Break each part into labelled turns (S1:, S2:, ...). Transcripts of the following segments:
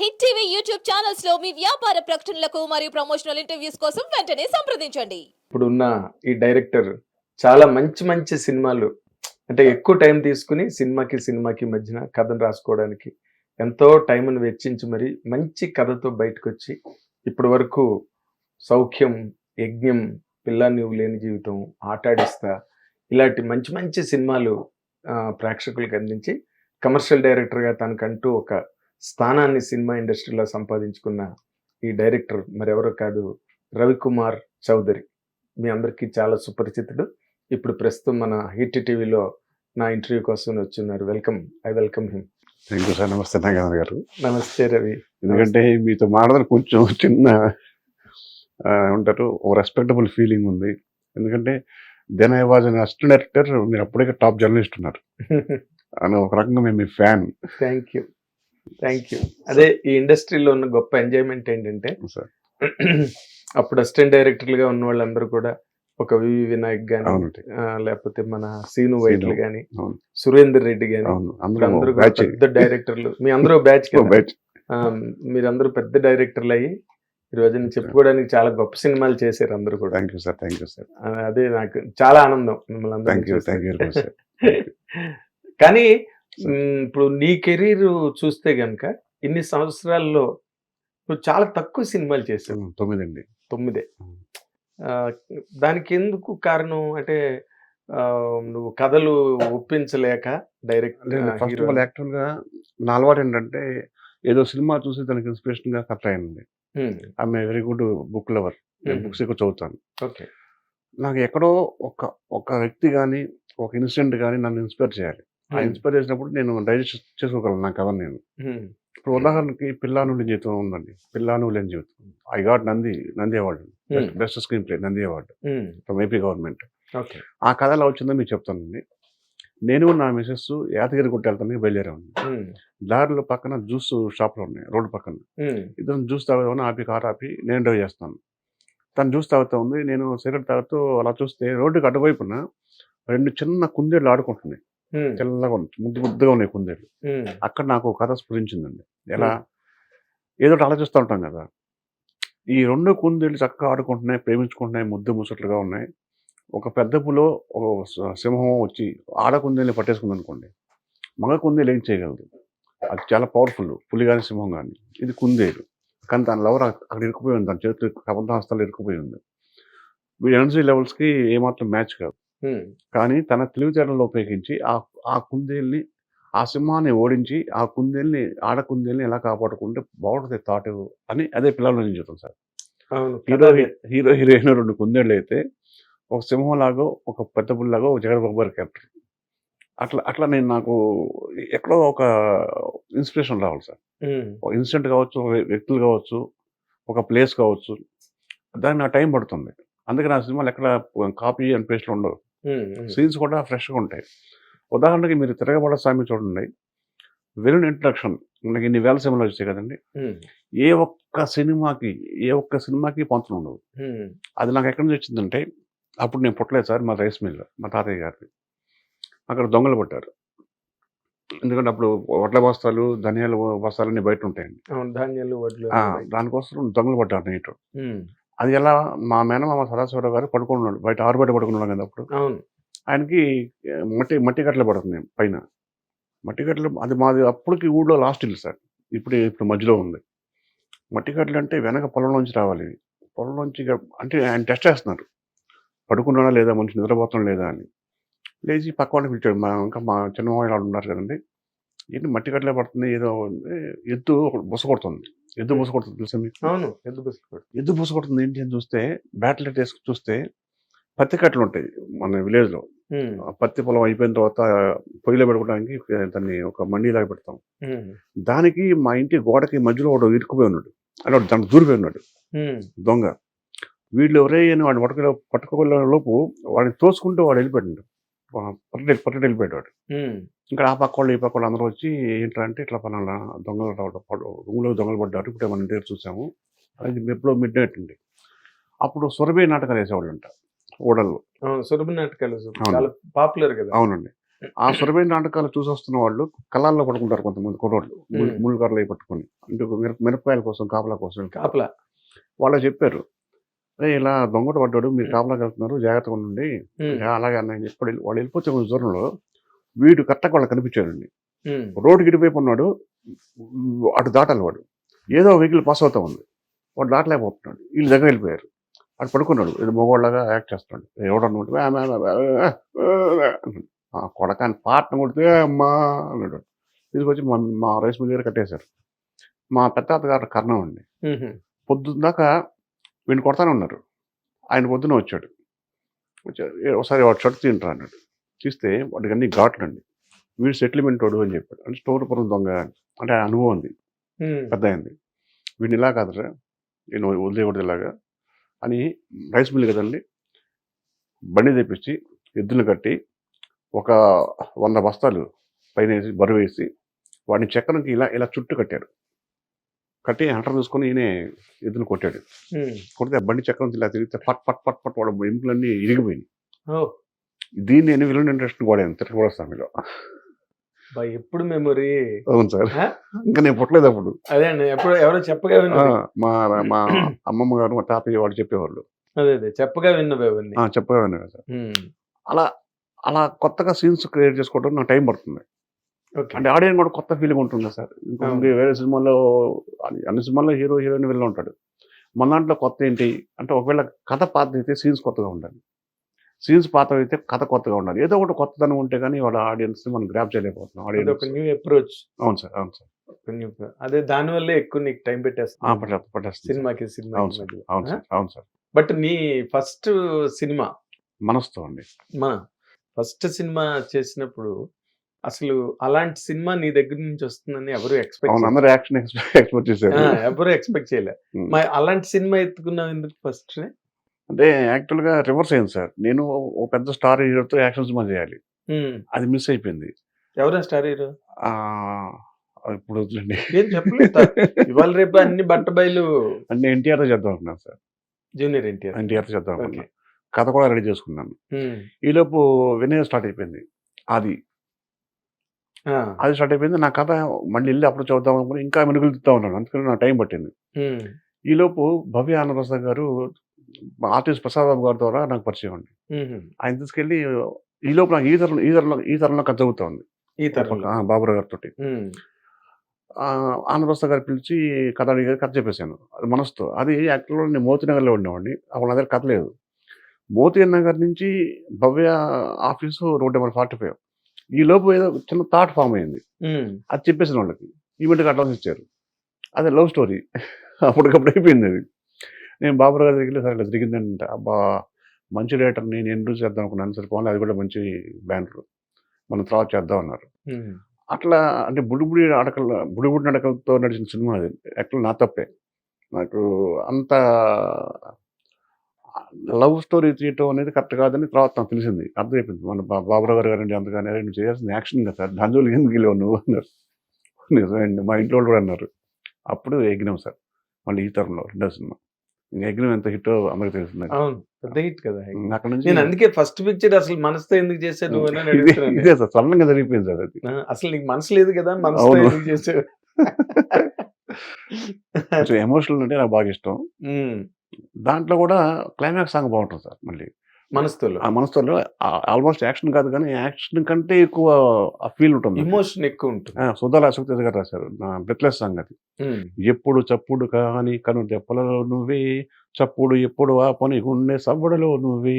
S1: Hit TV YouTube ఛానల్స్లో మీ వ్యాపార ప్రకటనలకు మరియు ప్రమోషనల్ ఇంటర్వ్యూస్ కోసం వెంటనే సంప్రదించండి.
S2: ఇప్పుడున్న ఈ డైరెక్టర్ చాలా మంచి మంచి సినిమాలు అంటే ఎక్కువ టైం తీసుకుని సినిమాకి సినిమాకి మధ్యన కథను రాసుకోవడానికి ఎంతో టైంను వెచ్చించి మరి మంచి కథతో బయటకు వచ్చి ఇప్పటి వరకు సౌఖ్యం యజ్ఞం పిల్ల నువ్వు లేని జీవితం ఆటాడిస్తా ఇలాంటి మంచి మంచి సినిమాలు ప్రేక్షకులకు అందించి కమర్షియల్ డైరెక్టర్గా తనకంటూ ఒక స్థానాన్ని సినిమా ఇండస్ట్రీలో సంపాదించుకున్న ఈ డైరెక్టర్ మరెవరో కాదు రవికుమార్ చౌదరి. మీ అందరికీ చాలా సుపరిచితుడు. ఇప్పుడు ప్రస్తుతం మన హిట్ టీవీలో నా ఇంటర్వ్యూ కోసం వచ్చిన్నారు. Welcome. I welcome him.
S3: Thank you sir. నమస్తే నాగేంద్ర గారు.
S2: నమస్తే రవి.
S3: ఎందుకంటే మీతో మాట్లాడడం కొంచెం చిన్న ఉంటారు ఓ రెస్పెక్టబుల్ ఫీలింగ్ ఉంది. ఎందుకంటే then I was an assistant director. మీరు అప్పుడే టాప్ జర్నలిస్ట్ ఉన్నారు. అని ఒక రకంగా మేము మీ fan
S2: thank you thank you అదే ఈ ఇండస్ట్రీలో ఉన్న గొప్ప ఎంజాయ్మెంట్ ఏంటంటే
S3: సార్
S2: అప్పుడు అసిస్టెంట్ డైరెక్టర్లుగా ఉన్న వాళ్ళందరూ కూడా ఒక వివి వినాయక్ గాని లేకపోతే మన సీను వైట్లు గాని. సురేందర్ రెడ్డి గాని అందరూ పెద్ద డైరెక్టర్లు. మీ అందరూ బ్యాచ్ మీరందరూ పెద్ద డైరెక్టర్లు అయ్యి ఈ రోజున చెప్పుకోవడానికి చాలా గొప్ప సినిమాలు చేశారు అందరూ కూడా.
S3: Thank you sir thank you sir
S2: అదే నాకు చాలా ఆనందం మిమ్మల్ని కానీ ఇప్పుడు నీ కెరీర్ చూస్తే గనుక ఇన్ని సంవత్సరాల్లో నువ్వు చాలా తక్కువ సినిమాలు చేసావు.
S3: తొమ్మిది. అండి
S2: తొమ్మిదే దానికి ఎందుకు కారణం? అంటే నువ్వు కథలు ఒప్పించలేక డైరెక్ట్
S3: ఫస్ట్ ఆఫ్ ఆల్ యాక్చువల్గా నా అలవాటు ఏంటంటే ఏదో సినిమా చూసి దానికి ఇన్స్పిరేషన్గా కథ అయింది ఆమె వెరీ గుడ్ బుక్ లవర్. నేను. బుక్స్ ఎక్కువ చదువుతాను.
S2: ఓకే.
S3: నాకు ఎక్కడో ఒక ఒక వ్యక్తి కానీ ఒక ఇన్సిడెంట్ కానీ నన్ను ఇన్స్పైర్ చేయాలి. ఆ ఇన్స్పైర్ చేసినప్పుడు నేను డైజెస్ట్ చేసుకోగలను నా కథ నేను. ఇప్పుడు ఉదాహరణకి పిల్లాను లేని జీవితం ఉందండి. పిల్లాను లేని జీవితం. I got Nandi Nandi award. Best screenplay Nandi award. From AP government. ఆ కథ ఎలా వచ్చిందో మీకు చెప్తానండి. నేను నా మిసెస్ యాదగిరి గుట్ట వెళ్తానికి బయలుదేరామండి దారిలో పక్కన జ్యూస్ షాప్లు ఉన్నాయి రోడ్డు పక్కన. ఇద్దరు జ్యూస్ తాగుదామని ఆపి కార్ ఆపి నేను డ్రైవ్ చేస్తాను. తను జ్యూస్ తాగుతూ ఉంది నేను సిగరెట్ తాగుతూ అలా చూస్తే రోడ్డుకి అటువైపున రెండు చిన్న కుందేళ్ళు ఆడుకుంటున్నాయి. తెల్లగా ఉన్నాయి ముద్దు ముద్దుగా ఉన్నాయి కుందేళ్ళు అక్కడ నాకు ఒక కథ స్ఫురించిందండి. ఎలా? ఏదో ఒకటి ఆలోచిస్తూ ఉంటాం కదా. ఈ రెండు కుందేళ్ళు చక్కగా ఆడుకుంటున్నాయి ప్రేమించుకుంటున్నాయి ముద్దు ముచ్చట్లుగా ఉన్నాయి. ఒక పెద్ద పులో ఒక సింహం వచ్చి ఆడ కుందేల్ని పట్టేసుకుంది అనుకోండి మగ కుందేలు ఏం చేయగలదు? అది చాలా పవర్ఫుల్ పులి కానీ సింహం కానీ. ఇది కుందేలు. కానీ దాని లవర్ అక్కడ ఇరుక్కుపోయి ఉంది దాని చేతి కబంధ హస్తాలు ఇరుక్కుపోయి ఉంది. వీడి ఎనర్జీ లెవెల్స్కి ఏమాత్రం మ్యాచ్ కాదు. కానీ తన తెలివితేటలను ఉపయోగించి ఆ ఆ కుందేల్ని ఆ సింహాన్ని ఓడించి ఆ కుందేల్ని ఆడ కుందేల్ని ఎలా కాపాడుకుంటే బాగుంటుంది థాట్ అని అదే పిల్లల నుంచి చెప్తాం సార్. హీరో హీరో హీరోయిన్ రెండు కుందేళ్ళు అయితే ఒక సింహం లాగో ఒక పెద్ద పుల్లాగో ఒక జగన్ బాబు క్యారెక్టర్. అట్లా అట్లా నేను నాకు ఎక్కడో ఒక ఇన్స్పిరేషన్ రావాలి సార్. ఒక ఇన్సిడెంట్ కావచ్చు ఒక వ్యక్తులు కావచ్చు ఒక ప్లేస్ కావచ్చు దానికి నా టైం పడుతుంది. అందుకే నా సినిమాలు ఎక్కడ కాపీ అండ్ పేస్ట్లు ఉండవు. సీన్స్ కూడా ఫ్రెష్గా ఉంటాయి. ఉదాహరణకి మీరు తిరగబడ స్వామి చూడండి. వెలున్ ఇంట్రడక్షన్ మనకి ఇన్ని వేల సినిమాలు వచ్చాయి కదండి. ఏ ఒక్క సినిమాకి ఏ ఒక్క సినిమాకి పంతులు ఉండవు. అది నాకు ఎక్కడి నుంచి వచ్చిందంటే అప్పుడు నేను పుట్టలేదు సార్ మా రైస్ మిల్ మా తాతయ్య గారిది. అక్కడ దొంగలు పట్టారు. ఎందుకంటే అప్పుడు వడ్ల బస్తాలు ధనియాల బస్తాలు అన్ని బయట ఉంటాయండి.
S2: ధాన్యాలు వడ్లు
S3: దానికోసం దొంగలు పడ్డారు నైట్. అది ఎలా మా మేనమామ సదాశివరావు గారు పడుకున్నాడు బయట ఆరు బయట పడుకున్నాడు కదా అప్పుడు.
S2: అవును.
S3: ఆయనకి మట్టి మట్టి గట్టలు పడుతుంది పైన. మట్టి గట్టలు అది మాది అప్పటికి ఊళ్ళో లాస్ట్ ఇల్లు సార్. ఇప్పుడు ఇప్పుడు మధ్యలో ఉంది. మట్టి గట్టలు అంటే వెనక పొలంలోంచి రావాలి. పొలంలోంచి అంటే ఆయన టెస్ట్ చేస్తున్నారు. పడుకున్నాడా లేదా మనిషి నిద్రపోతున్నా లేదా అని. లేచి పక్క వాళ్ళని పిలిచాడు. మా ఇంకా మా చిన్నమామయ్య వాళ్ళు ఉన్నారు కదండి. ఏంటి మట్టి గట్టలే పడుతుంది? ఏదో. ఎద్దు బుస కొడుతుంది. ఎద్దు బుస కొడుతుంది తెలుసా మీకు?
S2: అవును ఎద్దు బస్సు
S3: ఎద్దు బుస కొడుతుంది ఏంటి అని చూస్తే బ్యాటరీ వేసుకు చూస్తే పత్తి కట్టలు ఉంటాయి మన విలేజ్లో ఆ పత్తి పొలం అయిపోయిన తర్వాత పొయ్యిలో పెట్టుకోవడానికి దాన్ని ఒక మండీలాగా పెడతాం. దానికి మా ఇంటి గోడకి మధ్యలో వాడు ఇరుక్కుపోయి ఉన్నాడు. వాడు దాంట్లో దూరిపోయి ఉన్నాడు. దొంగ. వీళ్ళు ఎవరే అని వాడు పట్టుకునే పట్టుకోగల లోపు వాడిని తోసుకుంటూ వాడు వెళ్ళిపోయాడు. పట్టడి పట్టడి వెళ్ళిపోయాడు వాడు. ఇంకా ఆ పక్క వాళ్ళు ఈ పక్క వాళ్ళు అందరూ వచ్చి ఏంటంటే ఇట్లా పలానా దొంగలు రూమ్లో దొంగలు పడ్డారు. ఇప్పుడే మన ఇంటి దగ్గర చూసాము. అది ఎప్పుడో మిడ్ నైట్ అండి. అప్పుడు సురభి నాటకాలు వేసేవాళ్ళు అంట ఓడల్లో
S2: సురభి నాటకాలు. చాలా పాపులర్ కదా.
S3: అవునండి. ఆ సురభి నాటకాలు చూసి వస్తున్న వాళ్ళు కళ్ళాల్లో పడుకుంటారు కొంతమంది కుర్రోళ్ళు. ముళ్ళు- కర్రలు పట్టుకొని. అంటే మిరపకాయల కోసం కాపలా కోసం.
S2: కాపలా.
S3: వాళ్ళు చెప్పారు "అరే, ఇలా దొంగట పడ్డాడు మీరు కాపలాకి వెళ్తున్నారు జాగ్రత్తగా ఉండండి.
S2: ఉమ్,
S3: "యా, అలాగే అన్న చెప్పి వాళ్ళు- వాళ్ళు వెళ్ళిపోతే కొంచెం దూరంలో వీడు కరెక్ట్గా వాళ్ళు కనిపించాడండి. రోడ్డుకి ఇటువైపు ఉన్నాడు అటు దాటాలి వాడు. ఏదో వెహికల్ పాస్ అవుతా ఉంది. వాడు దాటలేకపోతున్నాడు. వీళ్ళు దగ్గర వెళ్ళిపోయారు. అటు పడుకున్నాడు. ఇది మగవాళ్ళగా యాక్ట్ చేస్తున్నాడు. ఎవడన్నా ఆ కొడకాని పాటను కొడితే అమ్మా అన్నాడు. తీసుకొచ్చి మా మా రైస్ మిల్ దగ్గర కట్టేశారు. మా పెద్ద గారు కర్ణం అండి.
S2: ఉమ్,
S3: పొద్దున్న దాకా వీడిని కొడతానే ఉన్నారు. ఆయన పొద్దున వచ్చాడు. వచ్చాడు "ఏ, ఒకసారి వాడు షర్ట్ తింటారు అన్నాడు. తీస్తే వాడికి అన్ని ఘాట్లు అండి వీడు సెటిల్మెంట్ వాడు అని చెప్పాడు. అంటే స్టోర్ పురం దొంగ. అంటే అనుభవం ఉంది. పెద్ద అయింది వీడిని ఇలా కాదురా నేను వదిలేకూడదు ఇలాగా అని రైస్ మిల్ కదండి బండి తెప్పించి ఎద్దులు కట్టి ఒక వంద బస్తాలు పైన వేసి బరువు వేసి వాడిని చక్రంకి ఇలా ఇలా చుట్టూ కట్టారు. కట్టి హంటర్ తీసుకొని ఈయన ఎద్దులు కొట్టాడు. కొడితే ఆ బండి చక్రం ఇలా తిరిగితే ఫట్ ఫట్ ఫట్ ఫట్ వాడు ఎముకలన్నీ ఇరిగిపోయినాయి. దీన్ని నేను విలన్ ఇంట్రెస్ట్ కూడా తిరగబడ స్వామిలో
S2: ఎప్పుడు మెమొరీ?
S3: అవును సార్? ఇంకా నేను పుట్టలేదు అప్పుడు.
S2: అదే అండి ఎప్పుడు ఎవరో చెప్పగా
S3: మా మా అమ్మమ్మ గారు మా తాతయ్య వాడు చెప్పేవాళ్ళు.
S2: అదే అదే చెప్పగా విన్నవి
S3: చెప్పేవాడిని కదా సార్. అలా అలా కొత్తగా సీన్స్ క్రియేట్ చేసుకోవడం నాకు టైం పడుతుంది. అంటే ఆడియన్స్ కూడా కొత్త ఫీలింగ్ ఉంటుంది సార్. ఇంకా
S2: అవును.
S3: ఉంది, వేరే సినిమాలో అన్ని- సినిమాల్లో హీరో హీరోయిన్ వెళ్ళి ఉంటాడు మన దాంట్లో కొత్త ఏంటి? అంటే ఒకవేళ కథ పాత అయితే సీన్స్ కొత్తగా ఉండాలి. సీన్స్ పాత అయితే కథ కొత్తగా ఉండాలి. ఏదో ఒకటి కొత్తదనం ఉంటే కానీ వాళ్ళ ఆడియన్స్ మనం గ్రాప్ చేయలేకపోతున్నాం. Audience
S2: new approach.
S3: అవును సార్ అవును సార్.
S2: అదే దాని వల్లే ఎక్కువ నీకు టైం పెట్టేస్తా. సినిమాకి సినిమా
S3: అవును సార్ అవును సార్ అవును సార్.
S2: బట్ నీ ఫస్ట్ సినిమా?
S3: మనసుతో అండి.
S2: మన ఫస్ట్ సినిమా చేసినప్పుడు అసలు అలాంటి సినిమా నీ దగ్గర నుంచి వస్తుందని ఎవరు ఎక్స్పెక్ట్
S3: యాక్షన్ ఎక్స్పెక్ట్ చేశారు.
S2: ఎవరు ఎక్స్పెక్ట్ చేయలే.
S3: ఉమ్.
S2: మరి అలాంటి సినిమా ఎత్తుకున్నావు ఎందుకు ఫస్ట్
S3: అంటే యాక్చువల్గా రివర్స్ అయింది సార్. నేను ఒక పెద్ద స్టార్ హీరోతో యాక్షన్ సినిమా చేయాలి. అది మిస్ అయిపోయింది.
S2: ఎవరా స్టార్ హీరో?
S3: ఇప్పుడు వద్దులేండి.
S2: ఏం చెప్పలేదు ఇవాళ రేపు అన్ని బట్ట బయలు
S3: అంటే ఎన్టీఆర్ చేద్దాం అనుకున్నాను సార్.
S2: జూనియర్ ఎన్టీఆర్.
S3: ఎన్టీఆర్ చేద్దాం అనుకున్నాను. కథ కూడా రెడీ చేసుకున్నాను. ఈలోపు వినయ స్టార్ట్ అయిపోయింది. అది అది స్టార్ట్ అయిపోయింది. నా కథ మళ్ళీ వెళ్ళి అప్పుడు చూద్దాం అనుకుని ఇంకా మెరుగులు తిప్పుతా ఉన్నాను. అందుకని నా టైం పట్టింది. ఈలోపు భవ్య ఆనప్రసాద్ గారు ఆర్టిస్ట్ ప్రసాద్ బాబు గారి ద్వారా నాకు పరిచయం అండి. ఆయన తీసుకెళ్ళి ఈ లోపు నాకు ఈ తరంలో ఈ తరంలో ఈ తరంలో కథ చదువుతా ఉంది. బాబురావు గారితో ఆంధ్రప్రసాద్ గారు పిలిచి కథ అడిగారు కథ చెప్పేశాను. అది మనసుతో అది యాక్చువల్గా నేను మోతీ నగర్లో ఉండేవాడిని. అప్పుడు నా దగ్గర కథ లేదు. మోతీ నగర్ నుంచి Bhavya office road number forty five. ఈ లోపు ఏదో చిన్న థాట్ ఫామ్ అయింది. అది చెప్పేసిన వాళ్ళకి. ఈవెంట్కి అడ్వాన్స్ ఇచ్చారు. అదే లవ్ స్టోరీ. అప్పటికప్పుడు అయిపోయింది అది. నేను బాబురావు గారి దగ్గర సరే జరిగిందంటే అబ్బా మంచి రేటర్ నేను రోజులు చేద్దాం అనుకున్నాను. సరే పోనీ అది కూడా మంచి బ్యానర్. మనం తర్వాత చేద్దాం అన్నారు. అట్లా అంటే బుడిబుడి అడకల బుడిబుడి నడకలతో నడిచిన సినిమా అది. యాక్చువల్ నా తప్పే. నాకు అంత లవ్ స్టోరీ తీయటం అనేది కరెక్ట్ కాదని తర్వాత నాకు తెలిసింది. అర్థమైపోయింది. మన బాబురావు గారు గారండి అందుకని "అరే, నువ్వు చేయాల్సింది యాక్షన్ కదా. సార్ దాని జోలికి ఎందుకు వెళ్ళావు నువ్వు అన్నారు. నిజమండి. మా ఇంట్లో కూడా అన్నారు. అప్పుడు ఎగ్గినాం సార్. మళ్ళీ ఈ తరంలో రెండో సినిమా. ఎగ్గినాం ఎంత హిట్ అందరికి తెలిసింది.
S2: పెద్ద హిట్ కదా.
S3: అక్కడ నుంచి
S2: నేను అందుకే ఫస్ట్ పిక్చర్ అసలు మనసుతో ఎందుకు చేశాను నువ్వు
S3: ఇదే సార్. సడన్గా జరిగిపోయింది సార్ అది.
S2: అసలు నీకు మనసు లేదు కదా మనసుతో
S3: అవును.
S2: ఎందుకు చేసావు
S3: ఎమోషనల్ అంటే నాకు బాగా ఇష్టం. దాంట్లో కూడా క్లైమాక్స్ సాంగ్ బాగుంటుంది సార్ మళ్ళీ.
S2: మనసుతో
S3: ఆ మనసుతో ఆల్మోస్ట్ యాక్షన్ కాదు కానీ యాక్షన్ కంటే ఎక్కువ ఆ ఫీల్ ఉంటుంది
S2: ఇమోషన్ ఎక్కువ ఉంటుంది.
S3: సుధాల అశోక్ గారు రాశారు బ్రెత్లెస్ సాంగ్ అది. ఎప్పుడు చప్పుడు కాని కను దెప్పలలో నువ్వే చప్పుడు ఎప్పుడు ఆ పని గుండె సవ్వడలో నువ్వే.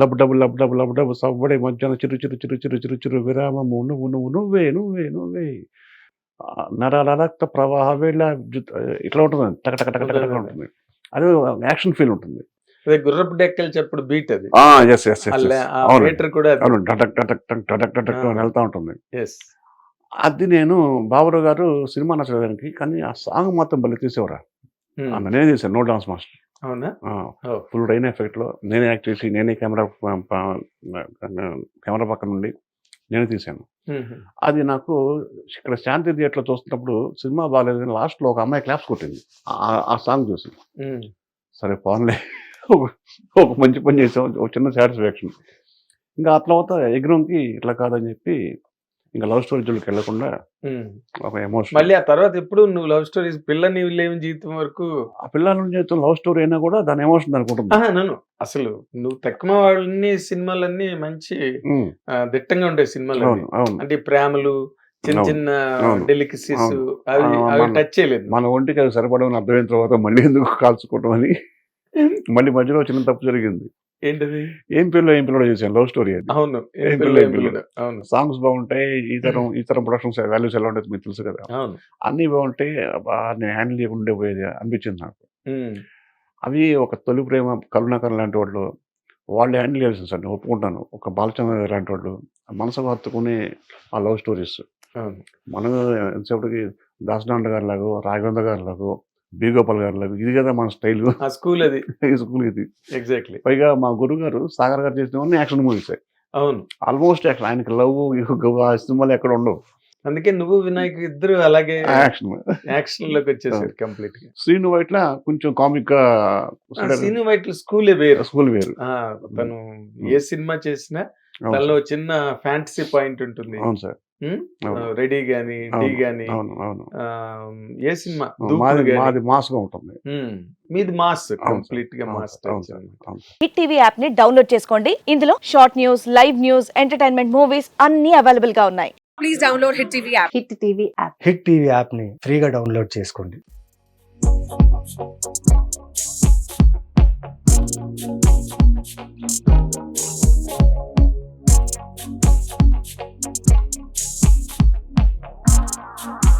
S3: లబ్ డబు లబ్ డబు లబ్ డబు సవ్వడే మధ్యాహ్నం చిరు చిరు చిరు చిరు చిరు చిరు విరామము నువ్వు నువ్వు నువ్వే నువ్వే నువ్వే. నరాల రక్త ప్రవాహ వేళ ఇట్లా ఉంటుంది. టక టక టక టక ఉంటుంది. అది యాక్షన్ ఫీల్ ఉంటుంది.
S2: అదే గుర్రపు డెక్కలు చెప్పుడు బీట్ అది.
S3: ఎస్ ఎస్
S2: కూడా
S3: అవును టటక్ టటక్ టక్ టటక్ టటక్ అని వెళ్తా ఉంటుంది.
S2: ఎస్
S3: అది నేను బాబురావు గారు సినిమా నచ్చడానికి కానీ ఆ సాంగ్ మాత్రం బలి తీసేవరా. నేనే చేశాను నో డాన్స్ మాస్టర్.
S2: అవునా.
S3: ఫుల్ రైన్ ఎఫెక్ట్లో నేనే యాక్ట్ చేసి నేనే కెమెరా కెమెరా పక్కన నుండి నేనే తీశాను. అది నాకు ఇక్కడ శాంతి థియేటర్లో చూస్తున్నప్పుడు సినిమా బాగాలేదు లాస్ట్లో ఒక అమ్మాయి క్లాప్స్ కొట్టింది. ఆ- ఆ సాంగ్ చూసి. సరే పోన్లే. ఒక- మంచి పని చేసాం. ఒక చిన్న సాటిస్ఫాక్షన్. ఇంకా ఆ తర్వాత ఎగ్రూమ్కి ఇట్లా కాదని చెప్పి ఇంకా లవ్ స్టోరీ జోలికి వెళ్ళకుండా. ఒక ఎమోషన్
S2: మళ్ళీ ఆ తర్వాత ఎప్పుడు నువ్వు లవ్ స్టోరీస్ పిల్ల నీవు లేని జీవితం వరకు
S3: ఆ పిల్లల జీవితం లవ్ స్టోరీ అయినా కూడా దాని ఎమోషన్ అనుకుంటుంది
S2: నన్ను. అసలు నువ్వు తక్కువ వాళ్ళని సినిమాలన్నీ మంచి దిట్టంగా ఉంటాయి సినిమాలు అంటే ప్రేమలు చిన్న చిన్న డెలికసీస్. అవి అవి టచ్ చేయలేదు.
S3: మన ఒంటికి అది సరిపడమని అర్థమైన తర్వాత మళ్ళీ ఎందుకు కాల్చుకోవటం అని మళ్ళీ మధ్యలో చిన్న తప్పు జరిగింది.
S2: ఏంటది?
S3: ఏం పిల్ల ఏం పిల్లడు చేశాను? లవ్ స్టోరీ అది.
S2: అవును. ఏం పిల్ల, ఏం. పిల్లడు. అవును.
S3: సాంగ్స్ బాగుంటాయి ఈ తరం ఈ తరం ప్రొడక్షన్స్ వాల్యూస్ ఎలా ఉంటుంది మీకు తెలుసు కదా.
S2: అవును.
S3: అన్నీ బాగుంటాయి నేను హ్యాండిల్ చేయకుండా పోయేది అనిపించింది నాకు. అవి ఒక తొలి ప్రేమ కరుణాకర్ లాంటి వాళ్ళు వాళ్ళు హ్యాండిల్ చేయాల్సింది సార్ నేను ఒప్పుకుంటాను. ఒక బాలచంద్ర లాంటి వాళ్ళు మనసు హత్తుకునే ఆ లవ్ స్టోరీస్. మనం ఎంతసేపటికి దాసనాండ గారి లాగో రాఘవేంద్ర గారి లాగో బి గోపాల్ గారి ఇది కదా మన స్టైల్.
S2: ఆ స్కూల్ అది.
S3: స్కూల్ ఇది.
S2: ఎగ్జాక్ట్లీ
S3: పైగా మా గురువు గారు సాగర్ గారు చేసిన యాక్షన్ మూవీస్.
S2: అవును.
S3: ఆల్మోస్ట్ యాక్షన్ ఆయనకి లవ్ ఆ సినిమాలు ఎక్కడ ఉండవు.
S2: అందుకే నువ్వు వినాయక్ ఇద్దరు అలాగే
S3: యాక్షన్.
S2: యాక్షన్లోకి వచ్చేసారు కంప్లీట్గా.
S3: శ్రీను వైట్ల కొంచెం కామిక్గా
S2: సీను వైట్ స్కూలే వేరు.
S3: స్కూల్ వేరు.
S2: తను ఏ సినిమా చేసినా తనలో. చిన్న ఫ్యాంటసీ పాయింట్ ఉంటుంది.
S3: అవును సార్.
S2: రెడీ గాని
S3: టీ
S2: గాని ఏ సినిమా?
S3: మాది మాస్గా ఉంటుంది.
S2: మీది మాస్
S3: కంప్లీట్గా
S2: మాస్
S4: హిట్ టీవీ యాప్ని డౌన్లోడ్ చేసుకోండి. ఇందులో short news live news entertainment movies అన్ని అవైలబుల్గా ఉన్నాయి.
S5: Please download Hit TV app.
S4: Hit TV app.
S6: Hit TV యాప్ని ఫ్రీగా డౌన్లోడ్ చేసుకోండి. Thank you. Thank you.